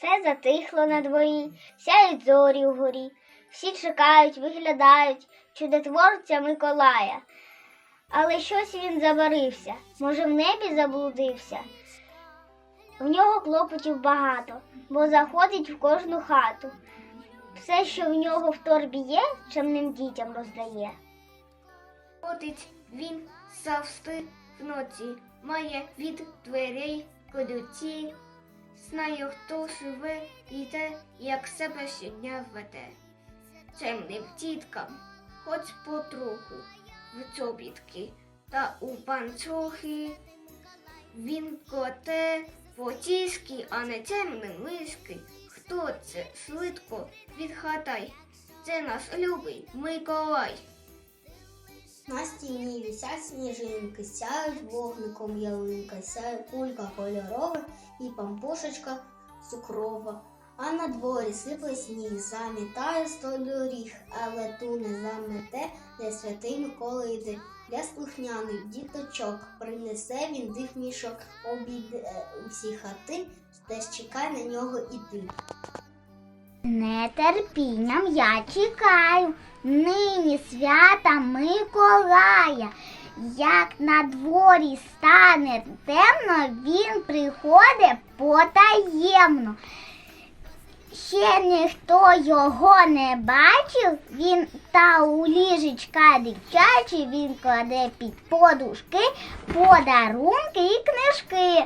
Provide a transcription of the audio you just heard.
Все затихло на дворі, сяють зорі вгорі. Всі чекають, виглядають чудотворця Миколая. Але щось він забарився, може, в небі заблудився. В нього клопотів багато, бо заходить в кожну хату. Все, що в нього в торбі є, чемним дітям роздає. Ходить він завжди вночі, має від дверей ключі. Знає, хто живе і те, як себе щодня веде. Чемним діткам, хоч потроху, в чобітки та у панчохи. Він коте потішки, а не темні мишки. Хто це швидко відгадай? Це наш любий Миколай. На стіні висять сніжинки, сяють вогником ялинка, сяє кулька кольорова і пампушечка цукрова. А на дворі сипле сніг, замітає сто доріг, але ту не замете, де святий Микола йде. Для слухняних діточок принесе він дих мішок, обійде усі хати, теж чекай на нього іти. Нетерпінням я чекаю нині свята Миколая. Як на дворі стане темно, він приходить потаємно. Ще ніхто його не бачив, він та у ліжечка дитячі, він кладе під подушки подарунки і книжки.